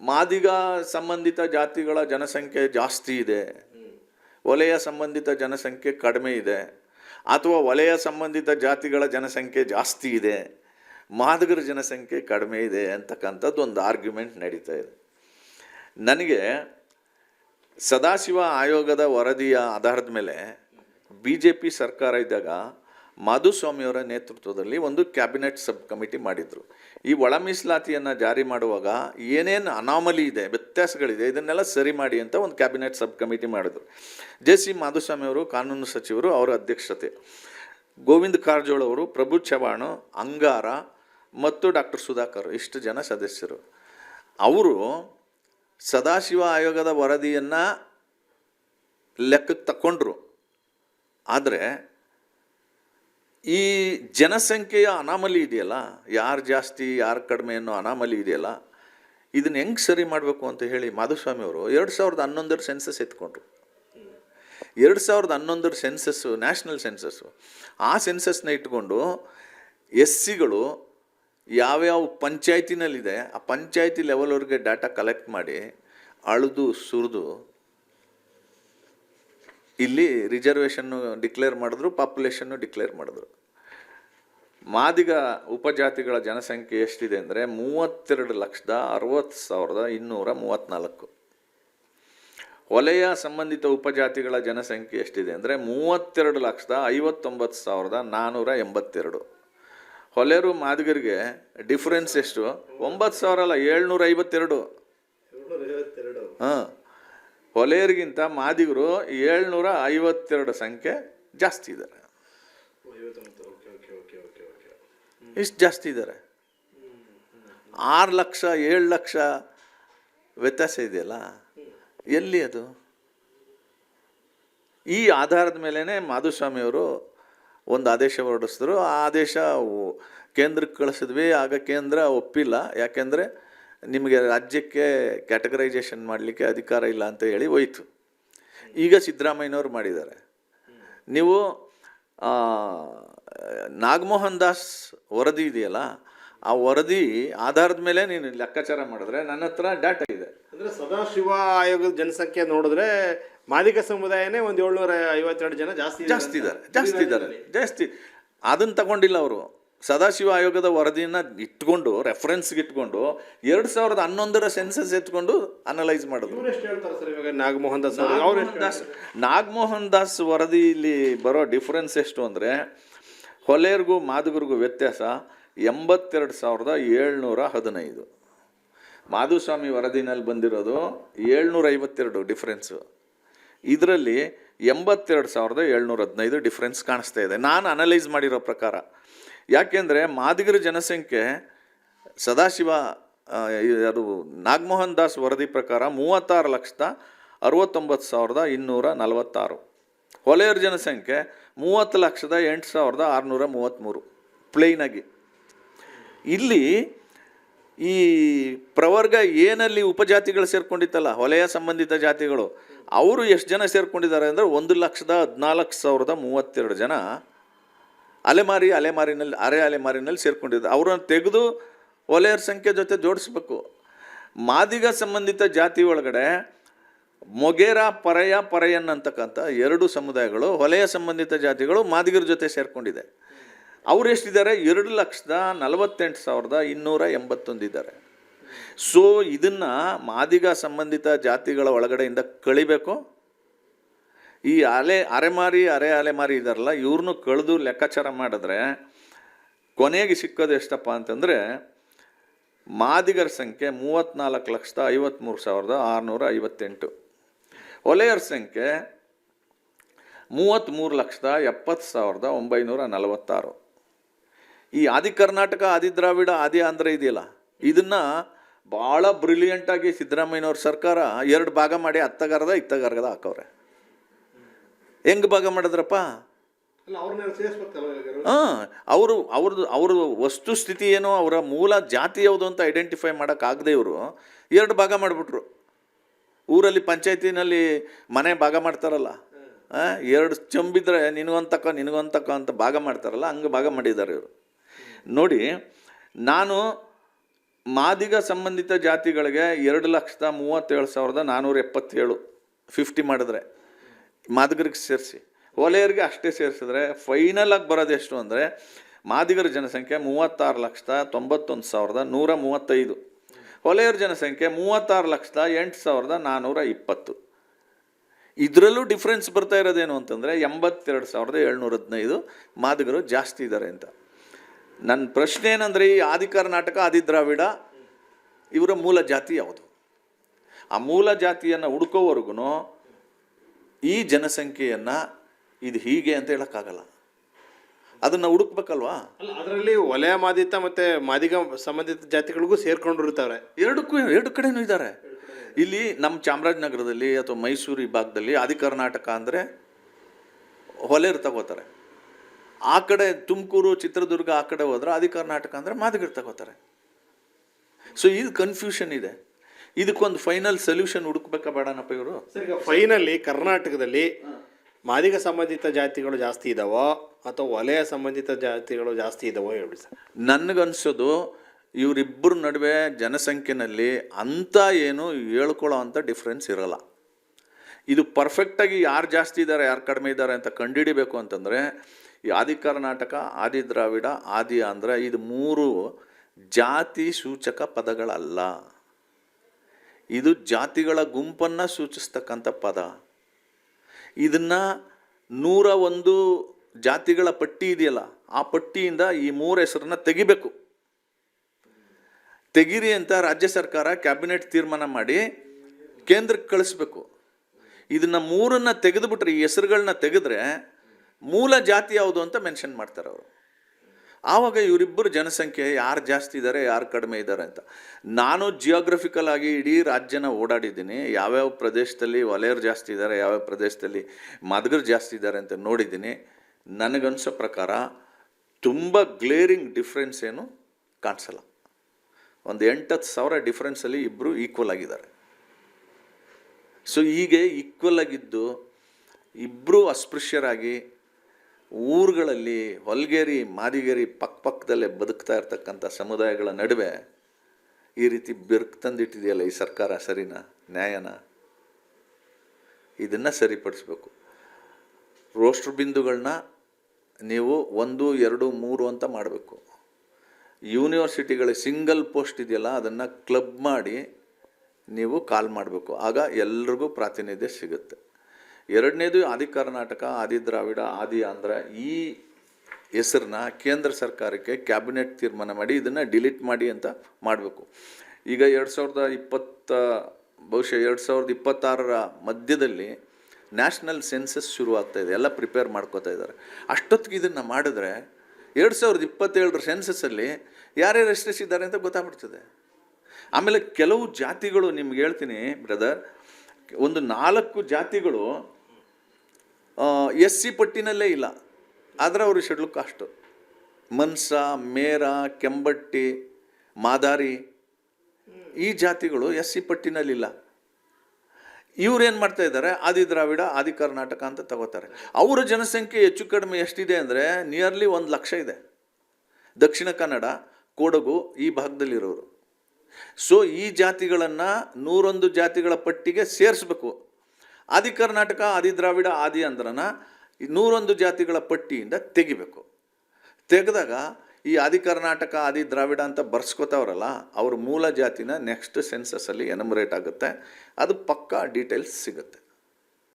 ಮಾದಿಗ ಸಂಬಂಧಿತ ಜಾತಿಗಳ ಜನಸಂಖ್ಯೆ ಜಾಸ್ತಿ ಇದೆ. ವಲಯ ಸಂಬಂಧಿತ ಜನಸಂಖ್ಯೆ ಕಡಿಮೆ ಇದೆ. ಅಥವಾ ವಲಯ ಸಂಬಂಧಿತ ಜಾತಿಗಳ ಜನಸಂಖ್ಯೆ ಜಾಸ್ತಿ ಇದೆ. ಮಾದಿಗರ ಜನಸಂಖ್ಯೆ ಕಡಿಮೆ ಇದೆ ಅಂತಕ್ಕಂಥದ್ದು ಒಂದು ಆರ್ಗ್ಯುಮೆಂಟ್ ನಡೀತಾ ಇದೆ. ನನಗೆ ಸದಾಶಿವ ಆಯೋಗದ ವರದಿಯ ಆಧಾರದ ಮೇಲೆ ಬಿ ಸರ್ಕಾರ ಇದ್ದಾಗ ಮಾಧುಸ್ವಾಮಿಯವರ ನೇತೃತ್ವದಲ್ಲಿ ಒಂದು ಕ್ಯಾಬಿನೆಟ್ ಸಬ್ ಕಮಿಟಿ ಮಾಡಿದರು. ಈ ಒಳ ಮೀಸಲಾತಿಯನ್ನು ಜಾರಿ ಮಾಡುವಾಗ ಏನೇನು ಅನಾಮಲಿ ಇದೆ, ವ್ಯತ್ಯಾಸಗಳಿದೆ, ಇದನ್ನೆಲ್ಲ ಸರಿ ಮಾಡಿ ಅಂತ ಒಂದು ಕ್ಯಾಬಿನೆಟ್ ಸಬ್ ಕಮಿಟಿ ಮಾಡಿದರು. ಜೆ ಸಿ ಮಾಧುಸ್ವಾಮಿಯವರು, ಕಾನೂನು ಸಚಿವರು, ಅವರ ಅಧ್ಯಕ್ಷತೆ. ಗೋವಿಂದ ಕಾರಜೋಳ ಅವರು, ಪ್ರಭು ಚವಾಣ್ ಅಂಗಾರ ಮತ್ತು ಡಾಕ್ಟರ್ ಸುಧಾಕರ್, ಇಷ್ಟು ಜನ ಸದಸ್ಯರು. ಅವರು ಸದಾಶಿವ ಆಯೋಗದ ವರದಿಯನ್ನು ಲೆಕ್ಕಕ್ಕೆ ತಗೊಂಡ್ರು ಆದರೆ ಈ ಜನಸಂಖ್ಯೆಯ ಅನಾಮಲಿ ಇದೆಯಲ್ಲ, ಯಾರು ಜಾಸ್ತಿ ಯಾರು ಕಡಿಮೆ ಅನ್ನೋ ಅನಾಮಲಿ ಇದೆಯಲ್ಲ, ಇದನ್ನ ಹೆಂಗೆ ಸರಿ ಮಾಡಬೇಕು ಅಂತ ಹೇಳಿ ಮಾಧುಸ್ವಾಮಿ ಅವರು ಎರಡು ಸಾವಿರದ ಹನ್ನೊಂದರ ಸೆನ್ಸಸ್ ಎತ್ಕೊಂಡ್ರು. ಎರಡು ಸಾವಿರದ ಹನ್ನೊಂದರ ಸೆನ್ಸಸ್ಸು ನ್ಯಾಷನಲ್ ಸೆನ್ಸಸ್ಸು ಆ ಸೆನ್ಸಸ್ನ ಇಟ್ಕೊಂಡು ಎಸ್ ಸಿಗಳು ಯಾವ್ಯಾವ ಪಂಚಾಯತಿನಲ್ಲಿದೆ, ಆ ಪಂಚಾಯತಿ ಲೆವೆಲ್ವರೆಗೆ ಡಾಟಾ ಕಲೆಕ್ಟ್ ಮಾಡಿ ಅಳೆದು ಸುರಿದು ಇಲ್ಲಿ ರಿಸರ್ವೇಷನ್ನು ಡಿಕ್ಲೇರ್ ಮಾಡಿದ್ರು ಪಾಪ್ಯುಲೇಷನ್ನು ಡಿಕ್ಲೇರ್ ಮಾಡಿದ್ರು. ಮಾದಿಗ ಉಪಜಾತಿಗಳ ಜನಸಂಖ್ಯೆ ಎಷ್ಟಿದೆ ಅಂದರೆ ಮೂವತ್ತೆರಡು ಲಕ್ಷದ ಅರವತ್ತು ಸಾವಿರದ ಇನ್ನೂರ ಮೂವತ್ತ್ನಾಲ್ಕು ವಲಯ ಸಂಬಂಧಿತ ಉಪಜಾತಿಗಳ ಜನಸಂಖ್ಯೆ ಎಷ್ಟಿದೆ ಅಂದರೆ ಮೂವತ್ತೆರಡು ಲಕ್ಷದ ಐವತ್ತೊಂಬತ್ತು ಸಾವಿರದ ನಾನ್ನೂರ ಎಂಬತ್ತೆರಡು. ಹೊಲೆರು ಮಾದಿಗರಿಗೆ ಡಿಫ್ರೆನ್ಸ್ ಎಷ್ಟು? ಒಂಬತ್ತು ಸಾವಿರ ಅಲ್ಲ ಏಳ್ನೂರ ಐವತ್ತೆರಡು. ಹಾಂ. ಹೊಲೆಯರಿಗಿಂತ ಮಾದಿಗರು ಏಳ್ನೂರ ಐವತ್ತೆರಡು ಸಂಖ್ಯೆ ಜಾಸ್ತಿ ಇದ್ದಾರೆ. ಇಷ್ಟು ಜಾಸ್ತಿ ಇದ್ದಾರೆ. ಆರು ಲಕ್ಷ, ಏಳು ಲಕ್ಷ ವ್ಯತ್ಯಾಸ ಇದೆಯಲ್ಲ? ಎಲ್ಲಿ ಅದು? ಈ ಆಧಾರದ ಮೇಲೇ ಮಾಧುಸ್ವಾಮಿಯವರು ಒಂದು ಆದೇಶ ಹೊರಡಿಸಿದ್ರು. ಆ ಆದೇಶ ಕೇಂದ್ರಕ್ಕೆ ಕಳಿಸಿದ್ವಿ. ಆಗ ಕೇಂದ್ರ ಒಪ್ಪಿಲ್ಲ. ಯಾಕೆಂದರೆ ನಿಮಗೆ ರಾಜ್ಯಕ್ಕೆ ಕ್ಯಾಟಗರೈಸೇಷನ್ ಮಾಡಲಿಕ್ಕೆ ಅಧಿಕಾರ ಇಲ್ಲ ಅಂತ ಹೇಳಿ ಹೋಯ್ತು. ಈಗ ಸಿದ್ದರಾಮಯ್ಯನವರು ಮಾಡಿದ್ದಾರೆ. ನೀವು ನಾಗಮೋಹನ್ ದಾಸ್ ವರದಿ ಇದೆಯಲ್ಲ ಆ ವರದಿ ಆಧಾರದ ಮೇಲೆ ನೀನು ಲೆಕ್ಕಾಚಾರ ಮಾಡಿದ್ರೆ ನನ್ನ ಹತ್ರ ಡಾಟಾ ಇದೆ. ಅಂದರೆ ಸದಾಶಿವ ಆಯೋಗದ ಜನಸಂಖ್ಯೆ ನೋಡಿದ್ರೆ ಮಾದಿಗ ಸಮುದಾಯನೇ ಒಂದು ಏಳ್ನೂರ ಐವತ್ತೆರಡು ಜನ ಜಾಸ್ತಿ ಜಾಸ್ತಿ. ಇದ್ದಾರೆ ಜಾಸ್ತಿ ಇದ್ದಾರೆ ಜಾಸ್ತಿ. ಅದನ್ನು ತಗೊಂಡಿಲ್ಲ ಅವರು. ಸದಾಶಿವ ಆಯೋಗದ ವರದಿನ ಇಟ್ಕೊಂಡು ರೆಫರೆನ್ಸ್ಗೆ ಇಟ್ಕೊಂಡು ಎರಡು ಸಾವಿರದ ಹನ್ನೊಂದರ ಸೆನ್ಸಸ್ ಎತ್ಕೊಂಡು ಅನಲೈಸ್ ಇವಾಗ ನಾಗಮೋಹನ್ ದಾಸ್ ದಾಸ್ ನಾಗಮೋಹನ್ ದಾಸ್ ವರದಿಯಲ್ಲಿ ಬರೋ ಡಿಫ್ರೆನ್ಸ್ ಎಷ್ಟು ಅಂದರೆ ಹೊಲೆಯರ್ಗೂ ಮಾದುಗರಿಗೂ ವ್ಯತ್ಯಾಸ ಎಂಬತ್ತೆರಡು ಸಾವಿರದ ಏಳ್ನೂರ ಹದಿನೈದು. ಮಾಧುಸ್ವಾಮಿ ವರದಿನಲ್ಲಿ ಬಂದಿರೋದು ಏಳ್ನೂರ ಐವತ್ತೆರಡು ಡಿಫ್ರೆನ್ಸು ಇದರಲ್ಲಿ ಎಂಬತ್ತೆರಡು ಸಾವಿರದ ಏಳ್ನೂರ ಹದಿನೈದು ಡಿಫ್ರೆನ್ಸ್ ಕಾಣಿಸ್ತಾ ಇದೆ. ನಾನು ಅನಲೈಸ್ ಮಾಡಿರೋ ಪ್ರಕಾರ ಯಾಕೆಂದರೆ ಮಾದಿಗರ ಜನಸಂಖ್ಯೆ ಸದಾಶಿವ ಅದು ನಾಗಮೋಹನ್ ದಾಸ್ ವರದಿ ಪ್ರಕಾರ ಮೂವತ್ತಾರು ಲಕ್ಷದ ಅರವತ್ತೊಂಬತ್ತು ಸಾವಿರದ ಇನ್ನೂರ ನಲವತ್ತಾರು. ಹೊಲೆಯರ ಜನಸಂಖ್ಯೆ ಮೂವತ್ತು ಲಕ್ಷದ ಎಂಟು ಸಾವಿರದ ಆರುನೂರ ಮೂವತ್ತ್ಮೂರು. ಪ್ಲೈನಾಗಿ ಇಲ್ಲಿ ಈ ಪ್ರವರ್ಗ ಏನಲ್ಲಿ ಉಪಜಾತಿಗಳು ಸೇರ್ಕೊಂಡಿತ್ತಲ್ಲ, ಹೊಲೆಯ ಸಂಬಂಧಿತ ಜಾತಿಗಳು, ಅವರು ಎಷ್ಟು ಜನ ಸೇರ್ಕೊಂಡಿದ್ದಾರೆ ಅಂದರೆ ಒಂದು ಲಕ್ಷದ ಹದಿನಾಲ್ಕು ಸಾವಿರದ ಮೂವತ್ತೆರಡು ಜನ ಅಲೆಮಾರಿ, ಅಲೆಮಾರಿನಲ್ಲಿ, ಅರೆ ಅಲೆಮಾರಿನಲ್ಲಿ ಸೇರಿಕೊಂಡಿದ್ದು. ಅವರನ್ನು ತೆಗೆದು ಒಲೆಯರ ಸಂಖ್ಯೆ ಜೊತೆ ಜೋಡಿಸ್ಬೇಕು. ಮಾದಿಗ ಸಂಬಂಧಿತ ಜಾತಿ ಒಳಗಡೆ ಮೊಗೇರ, ಪರಯ, ಪರಯನ್ ಅಂತಕ್ಕಂಥ ಎರಡು ಸಮುದಾಯಗಳು ಹೊಲೆಯ ಸಂಬಂಧಿತ ಜಾತಿಗಳು ಮಾದಿಗರ ಜೊತೆ ಸೇರಿಕೊಂಡಿದೆ. ಅವ್ರು ಎಷ್ಟಿದ್ದಾರೆ? ಎರಡು ಲಕ್ಷದ ನಲವತ್ತೆಂಟು ಸಾವಿರದ ಇನ್ನೂರ ಎಂಬತ್ತೊಂದಿದ್ದಾರೆ ಸೊ ಇದನ್ನು ಮಾದಿಗ ಸಂಬಂಧಿತ ಜಾತಿಗಳ ಒಳಗಡೆಯಿಂದ ಕಳಿಬೇಕು. ಈ ಅಲೆ ಅರೆಮಾರಿ, ಅರೆ ಅಲೆಮಾರಿ ಇದಾರಲ್ಲ ಇವ್ರನ್ನೂ ಕಳೆದು ಲೆಕ್ಕಾಚಾರ ಮಾಡಿದ್ರೆ ಕೊನೆಗೆ ಸಿಕ್ಕೋದು ಎಷ್ಟಪ್ಪ ಅಂತಂದರೆ ಮಾದಿಗರ ಸಂಖ್ಯೆ ಮೂವತ್ತ್ನಾಲ್ಕು ಲಕ್ಷದ ಐವತ್ತ್ಮೂರು ಸಾವಿರದ ಆರುನೂರ ಐವತ್ತೆಂಟು. ಒಲೆಯರ ಸಂಖ್ಯೆ ಮೂವತ್ತ್ಮೂರು ಲಕ್ಷದ ಎಪ್ಪತ್ತು ಸಾವಿರದ ಒಂಬೈನೂರ ನಲವತ್ತಾರು. ಈ ಆದಿ ಕರ್ನಾಟಕ, ಆದಿ ದ್ರಾವಿಡ, ಆದಿ ಆಂಧ್ರ ಇದೆಯಲ್ಲ, ಇದನ್ನು ಭಾಳ ಬ್ರಿಲಿಯಂಟಾಗಿ ಸಿದ್ದರಾಮಯ್ಯನವ್ರ ಸರ್ಕಾರ ಎರಡು ಭಾಗ ಮಾಡಿ ಅತ್ತಗಾರದ ಇತ್ತಗರ್ಗದ ಹಾಕವ್ರೆ. ಹೆಂಗೆ ಭಾಗ ಮಾಡಿದ್ರಪ್ಪ? ಹಾಂ ಅವರು ಅವ್ರದ್ದು ಅವ್ರ ವಸ್ತುಸ್ಥಿತಿ ಏನೋ ಅವರ ಮೂಲ ಜಾತಿ ಯಾವುದು ಅಂತ ಐಡೆಂಟಿಫೈ ಮಾಡೋಕ್ಕಾಗದೆ ಇವರು. ಎರಡು ಭಾಗ ಮಾಡಿಬಿಟ್ರು. ಊರಲ್ಲಿ ಪಂಚಾಯತಿನಲ್ಲಿ ಮನೆ ಭಾಗ ಮಾಡ್ತಾರಲ್ಲ. ಎರಡು ಚಂಬಿದ್ರೆ ನಿನಗೊಂತಕ್ಕ ನಿನಗೊಂತಕ್ಕ ಅಂತ ಭಾಗ ಮಾಡ್ತಾರಲ್ಲ ಹಂಗೆ ಭಾಗ ಮಾಡಿದ್ದಾರೆ ಇವರು. ನೋಡಿ ನಾನು ಮಾದಿಗ ಸಂಬಂಧಿತ ಜಾತಿಗಳಿಗೆ ಎರಡು ಲಕ್ಷದ ಮೂವತ್ತೇಳು ಸಾವಿರದ ನಾನ್ನೂರ ಎಪ್ಪತ್ತೇಳು ಫಿಫ್ಟಿ ಮಾಡಿದ್ರೆ. ಮಾದಿಗರಿಗೆ ಸೇರಿಸಿ. ಹೊಲೆಯರಿಗೆ ಅಷ್ಟೇ ಸೇರಿಸಿದ್ರೆ ಫೈನಲ್ ಆಗಿ ಬರೋದು ಎಷ್ಟು ಅಂದರೆ ಮಾದಿಗರ ಜನಸಂಖ್ಯೆ ಮೂವತ್ತಾರು ಲಕ್ಷದ ತೊಂಬತ್ತೊಂದು ಸಾವಿರದ ನೂರ ಮೂವತ್ತೈದು. ಹೊಲೆಯರ ಜನಸಂಖ್ಯೆ ಮೂವತ್ತಾರು ಲಕ್ಷದ ಎಂಟು ಸಾವಿರದ ನಾನ್ನೂರ ಇಪ್ಪತ್ತು. ಇದರಲ್ಲೂ ಡಿಫ್ರೆನ್ಸ್ ಬರ್ತಾ ಇರೋದೇನು ಅಂತಂದರೆ ಎಂಬತ್ತೆರಡು ಸಾವಿರದ ಏಳ್ನೂರ ಹದಿನೈದು ಮಾದಿಗರು ಜಾಸ್ತಿ ಇದ್ದಾರೆ ಅಂತ. ನನ್ನ ಪ್ರಶ್ನೆ ಏನಂದರೆ ಈ ಆದಿ ಕರ್ನಾಟಕ ಆದಿ ದ್ರಾವಿಡ ಇವರ ಮೂಲ ಜಾತಿ ಯಾವುದು? ಆ ಮೂಲ ಜಾತಿಯನ್ನು ಹುಡ್ಕೋವರೆಗೂ ಈ ಜನಸಂಖ್ಯೆಯನ್ನು ಇದು ಹೀಗೆ ಅಂತ ಹೇಳೋಕ್ಕಾಗಲ್ಲ. ಅದನ್ನು ಹುಡುಕ್ಬೇಕಲ್ವಾ? ಅದರಲ್ಲಿ ವಲಯ ಮಾದಿತ ಮತ್ತು ಮಾದಿಗ ಸಂಬಂಧಿತ ಜಾತಿಗಳಿಗೂ ಸೇರ್ಕೊಂಡಿರ್ತಾರೆ ಎರಡಕ್ಕೂ ಎರಡು ಕಡೆನೂ ಇದ್ದಾರೆ. ಇಲ್ಲಿ ನಮ್ಮ ಚಾಮರಾಜನಗರದಲ್ಲಿ ಅಥವಾ ಮೈಸೂರು ಈ ಭಾಗದಲ್ಲಿ ಆದಿ ಕರ್ನಾಟಕ ಅಂದರೆ ಹೊಲೆರು ತಗೋತಾರೆ ಆ ಕಡೆ ತುಮಕೂರು ಚಿತ್ರದುರ್ಗ ಆ ಕಡೆ ಹೋದ್ರೆ ಆದಿ ಕರ್ನಾಟಕ ಅಂದರೆ ಮಾದಿಗರು ತಗೋತಾರೆ ಸೊ ಇದು ಕನ್ಫ್ಯೂಷನ್ ಇದೆ. ಇದಕ್ಕೊಂದು ಫೈನಲ್ ಸೊಲ್ಯೂಷನ್ ಹುಡುಕ್ಬೇಕಾ ಬೇಡನಪ್ಪ ಇವರು? ಈಗ ಫೈನಲ್ಲಿ ಕರ್ನಾಟಕದಲ್ಲಿ ಮಾದಿಗ ಸಂಬಂಧಿತ ಜಾತಿಗಳು ಜಾಸ್ತಿ ಇದಾವೋ ಅಥವಾ ವಲಯ ಸಂಬಂಧಿತ ಜಾತಿಗಳು ಜಾಸ್ತಿ ಇದಾವೋ ಹೇಳಿ ಸರ್. ನನಗನ್ಸೋದು ಇವರಿಬ್ಬರ ನಡುವೆ ಜನಸಂಖ್ಯೆನಲ್ಲಿ ಅಂಥ ಏನು ಹೇಳ್ಕೊಳ್ಳೋ ಅಂಥ ಡಿಫ್ರೆನ್ಸ್ ಇರಲ್ಲ. ಇದು ಪರ್ಫೆಕ್ಟಾಗಿ ಯಾರು ಜಾಸ್ತಿ ಇದ್ದಾರೆ ಯಾರು ಕಡಿಮೆ ಇದ್ದಾರೆ ಅಂತ ಕಂಡುಹಿಡಿಬೇಕು ಅಂತಂದರೆ ಈ ಆದಿ ಕರ್ನಾಟಕ ಆದಿ ದ್ರಾವಿಡ ಆದಿ ಅಂದರೆ ಇದು ಮೂರು ಜಾತಿ ಸೂಚಕ ಪದಗಳಲ್ಲ. ಇದು ಜಾತಿಗಳ ಗುಂಪನ್ನು ಸೂಚಿಸ್ತಕ್ಕಂಥ ಪದ. ಇದನ್ನು ನೂರ ಒಂದು ಜಾತಿಗಳ ಪಟ್ಟಿ ಇದೆಯಲ್ಲ, ಆ ಪಟ್ಟಿಯಿಂದ ಈ ಮೂರು ಹೆಸರನ್ನ ತೆಗಿಬೇಕು. ತೆಗೀರಿ ಅಂತ ರಾಜ್ಯ ಸರ್ಕಾರ ಕ್ಯಾಬಿನೆಟ್ ತೀರ್ಮಾನ ಮಾಡಿ ಕೇಂದ್ರಕ್ಕೆ ಕಳಿಸ್ಬೇಕು. ಇದನ್ನ ಮೂರನ್ನ ತೆಗೆದುಬಿಟ್ರೆ, ಈ ಹೆಸರುಗಳನ್ನ ತೆಗೆದ್ರೆ ಮೂಲ ಜಾತಿ ಯಾವುದು ಅಂತ ಮೆನ್ಷನ್ ಮಾಡ್ತಾರೆ ಅವರು. ಆವಾಗ ಇವರಿಬ್ಬರು ಜನಸಂಖ್ಯೆ ಯಾರು ಜಾಸ್ತಿ ಇದ್ದಾರೆ ಯಾರು ಕಡಿಮೆ ಇದ್ದಾರೆ ಅಂತ. ನಾನು ಜಿಯೋಗ್ರಫಿಕಲ್ ಆಗಿ ಇಡೀ ರಾಜ್ಯನ ಓಡಾಡಿದ್ದೀನಿ. ಯಾವ್ಯಾವ ಪ್ರದೇಶದಲ್ಲಿ ವಲಯರು ಜಾಸ್ತಿ ಇದ್ದಾರೆ ಯಾವ್ಯಾವ ಪ್ರದೇಶದಲ್ಲಿ ಮದಗರು ಜಾಸ್ತಿ ಇದ್ದಾರೆ ಅಂತ ನೋಡಿದ್ದೀನಿ. ನನಗನ್ಸೋ ಪ್ರಕಾರ ತುಂಬ ಗ್ಲೇರಿಂಗ್ ಡಿಫ್ರೆನ್ಸ್ ಏನು ಕಾಣಿಸಲ್ಲ. ಒಂದು ಎಂಟತ್ತು ಸಾವಿರ ಡಿಫ್ರೆನ್ಸಲ್ಲಿ ಇಬ್ಬರು ಈಕ್ವಲ್ ಆಗಿದ್ದಾರೆ. ಸೊ ಹೀಗೆ ಈಕ್ವಲ್ ಆಗಿದ್ದು ಇಬ್ಬರೂ ಅಸ್ಪೃಶ್ಯರಾಗಿ ಊರುಗಳಲ್ಲಿ ಹೊಲ್ಗೇರಿ ಮಾದಿಗೇರಿ ಪಕ್ಕ ಪಕ್ಕದಲ್ಲೇ ಬದುಕ್ತಾ ಇರ್ತಕ್ಕಂಥ ಸಮುದಾಯಗಳ ನಡುವೆ ಈ ರೀತಿ ಬಿರುಕು ತಂದಿಟ್ಟಿದೆಯಲ್ಲ ಈ ಸರ್ಕಾರ ಸರಿನಾ, ನ್ಯಾಯನ? ಇದನ್ನು ಸರಿಪಡಿಸ್ಬೇಕು. ರೋಸ್ಟ್ರ್ ಬಿಂದುಗಳನ್ನ ನೀವು ಒಂದು, ಎರಡು, ಮೂರು ಅಂತ ಮಾಡಬೇಕು. ಯೂನಿವರ್ಸಿಟಿಗಳ ಸಿಂಗಲ್ ಪೋಸ್ಟ್ ಇದೆಯಲ್ಲ, ಅದನ್ನು ಕ್ಲಬ್ ಮಾಡಿ ನೀವು ಕಾಲ್ ಮಾಡಬೇಕು. ಆಗ ಎಲ್ರಿಗೂ ಪ್ರಾತಿನಿಧ್ಯ ಸಿಗುತ್ತೆ. ಎರಡನೇದು ಆದಿ ಕರ್ನಾಟಕ ಆದಿ ದ್ರಾವಿಡ, ಆದಿ ಆಂಧ್ರ. ಈ ಹೆಸರನ್ನ ಕೇಂದ್ರ ಸರ್ಕಾರಕ್ಕೆ ಕ್ಯಾಬಿನೆಟ್ ತೀರ್ಮಾನ ಮಾಡಿ ಇದನ್ನು ಡಿಲೀಟ್ ಮಾಡಿ ಅಂತ ಮಾಡಬೇಕು. ಈಗ ಎರಡು ಸಾವಿರದ ಇಪ್ಪತ್ತ, ಬಹುಶಃ ಎರಡು ಸಾವಿರದ ಇಪ್ಪತ್ತಾರರ ಮಧ್ಯದಲ್ಲಿ ನ್ಯಾಷನಲ್ ಸೆನ್ಸಸ್ ಶುರು ಆಗ್ತಾ ಇದೆ. ಎಲ್ಲ ಪ್ರಿಪೇರ್ ಮಾಡ್ಕೋತಾ ಇದ್ದಾರೆ. ಅಷ್ಟೊತ್ತಿಗೆ ಇದನ್ನು ಮಾಡಿದ್ರೆ ಎರಡು ಸಾವಿರದ ಇಪ್ಪತ್ತೇಳರ ಸೆನ್ಸಸ್ಸಲ್ಲಿ ಯಾರ್ಯಾರು ಎಷ್ಟೆಷ್ಟಿದ್ದಾರೆ ಅಂತ ಗೊತ್ತಾಗ್ಬಿಡ್ತದೆ. ಆಮೇಲೆ ಕೆಲವು ಜಾತಿಗಳು ನಿಮ್ಗೆ ಹೇಳ್ತೀನಿ, ಬ್ರದರ್. ಒಂದು ನಾಲ್ಕು ಜಾತಿಗಳು ಎಸ್ ಸಿ ಪಟ್ಟಿನಲ್ಲೇ ಇಲ್ಲ. ಆದರೆ ಅವರು ಶೆಡ್ಯೂಲ್ ಕಾಸ್ಟು. ಮನ್ಸ, ಮೇರ, ಕೆಂಬಟ್ಟಿ, ಮಾದಾರಿ, ಈ ಜಾತಿಗಳು ಎಸ್ ಸಿ ಪಟ್ಟಿನಲ್ಲಿಲ್ಲ. ಇವ್ರು ಏನು ಮಾಡ್ತಾ ಇದ್ದಾರೆ? ಆದಿ ದ್ರಾವಿಡ, ಆದಿ ಕರ್ನಾಟಕ ಅಂತ ತಗೋತಾರೆ. ಅವರ ಜನಸಂಖ್ಯೆ ಹೆಚ್ಚು ಕಡಿಮೆ ಎಷ್ಟಿದೆ ಅಂದರೆ ನಿಯರ್ಲಿ ಒಂದು ಲಕ್ಷ ಇದೆ. ದಕ್ಷಿಣ ಕನ್ನಡ, ಕೊಡಗು ಈ ಭಾಗದಲ್ಲಿರೋರು. ಸೊ ಈ ಜಾತಿಗಳನ್ನು ನೂರೊಂದು ಜಾತಿಗಳ ಪಟ್ಟಿಗೆ ಸೇರಿಸ್ಬೇಕು. ಆದಿ ಕರ್ನಾಟಕ, ಆದಿ ದ್ರಾವಿಡ, ಆದಿ ಅಂದ್ರನ ನೂರೊಂದು ಜಾತಿಗಳ ಪಟ್ಟಿಯಿಂದ ತೆಗಿಬೇಕು. ತೆಗೆದಾಗ ಈ ಆದಿ ಕರ್ನಾಟಕ, ಆದಿ ದ್ರಾವಿಡ ಅಂತ ಬರ್ಸ್ಕೊತಾವ್ರಲ್ಲ, ಅವ್ರ ಮೂಲ ಜಾತಿನ ನೆಕ್ಸ್ಟ್ ಸೆನ್ಸಸ್ಸಲ್ಲಿ ಎನಮರೇಟ್ ಆಗುತ್ತೆ. ಅದು ಪಕ್ಕಾ ಡೀಟೇಲ್ಸ್ ಸಿಗುತ್ತೆ.